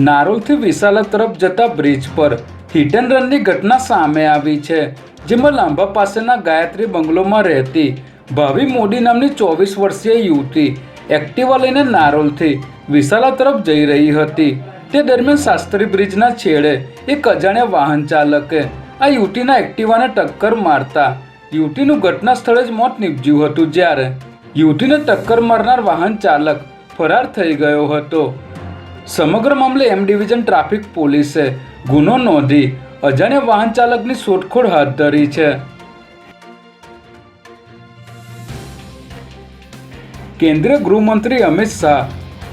નારોલથી વિશાલા તરફ જતા બ્રિજ પર એન્ડ રનની ઘટના સામે આવી છે, જેમાં લાંબા પાસેના ગાયત્રી બંગલોમાં રહેતી ભાવિ મોદી નામની ચોવીસ વર્ષીય યુવતી એક્ટિવા લઈને નારોલથી વિશાલા તરફ જઈ રહી હતી. તે દરમિયાન શાસ્ત્રી બ્રિજના છેડે એક અજાણ્યા વાહન ચાલકે આ યુવતીના એક્ટિવાને ટક્કર મારતા. યુવતીનું ઘટના સ્થળે જ મોત નીપજ્યું હતું જ્યારે યુવતીને ટક્કર મારનાર વાહન ચાલક ફરાર થઈ ગયો હતો. સમગ્ર મામલે એમ ડિવિઝન ટ્રાફિક પોલીસે ગુનો નોંધી અજાણ્યા વાહન ચાલકની શોધખોળ હાથ ધરી છે. કેન્દ્રીય ગૃહમંત્રી અમિત શાહ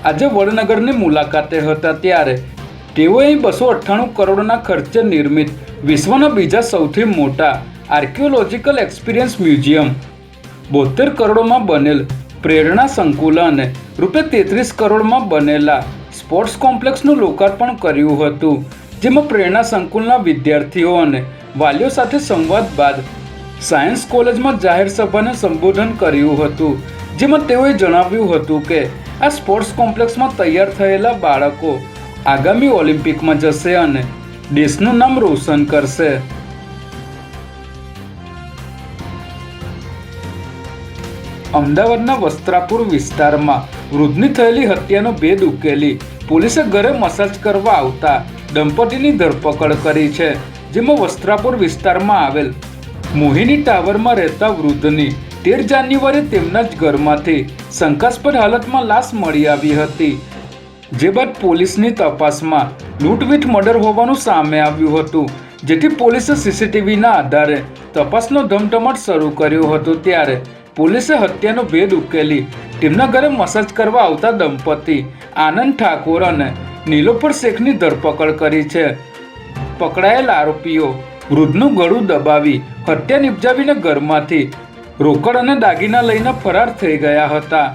આજે વડનગરની મુલાકાતે હતા ત્યારે તેઓએ બસો અઠ્ઠાણું કરોડના ખર્ચે નિર્મિત વિશ્વના બીજા સૌથી મોટા આર્કિયોલોજીકલ એક્સપિરિયન્સ મ્યુઝિયમ. બોતેર કરોડમાં બનેલ પ્રેરણા સંકુલ અને રૂપે તેત્રીસ કરોડમાં બનેલા સ્પોર્ટ્સ કોમ્પ્લેક્સનું લોકાર્પણ કર્યું હતું, જેમાં પ્રેરણા સંકુલના વિદ્યાર્થીઓ અને વાલીઓ સાથે સંવાદ બાદ સાયન્સ કોલેજમાં જાહેર સભાને સંબોધન કર્યું હતું, જેમાં તેઓએ જણાવ્યું હતું કે આ સ્પોર્ટ્સ કોમ્પ્લેક્સમાં તૈયાર થયેલા બાળકો આગામી ઓલિમ્પિકમાં જશે અને દેશનું નામ રોશન કરશે. અમદાવાદના વસ્ત્રાપુર વિસ્તારમાં વૃદ્ધની થયેલી હત્યાનો ભેદ ઉકેલી પોલીસે ઘરે મસાજ કરવા આવતા દંપતીની ધરપકડ કરી છે, જેમાં વસ્ત્રાપુર વિસ્તારમાં આવેલ મોહિની ટાવરમાં રહેતા વૃદ્ધની તેર જાન્યુઆરીએ તેમના જ ઘરમાંથી શંકાસ્પદ હાલતમાં લાશ મળી આવી હતી. જે બાદ પોલીસની તપાસમાં લૂંટવીટ મર્ડર હોવાનું સામે આવ્યું હતું, જેથી પોલીસે સીસીટીવીના આધારે તપાસનો ધમધમાટ શરૂ કર્યો હતો. ત્યારે પોલીસે હત્યાનો ભેદ ઉકેલી તેમના ઘરે મસાજ કરવા આવતા દંપતી આનંદ ઠાકોર અને નીલોફર શેખની ધરપકડ કરી છે. પકડાયેલ આરોપીઓ વૃદ્ધનું ગળું દબાવી હત્યા નિપજાવીને ઘરમાંથી રોકડ અને દાગીના લઈને ફરાર થઈ ગયા હતા.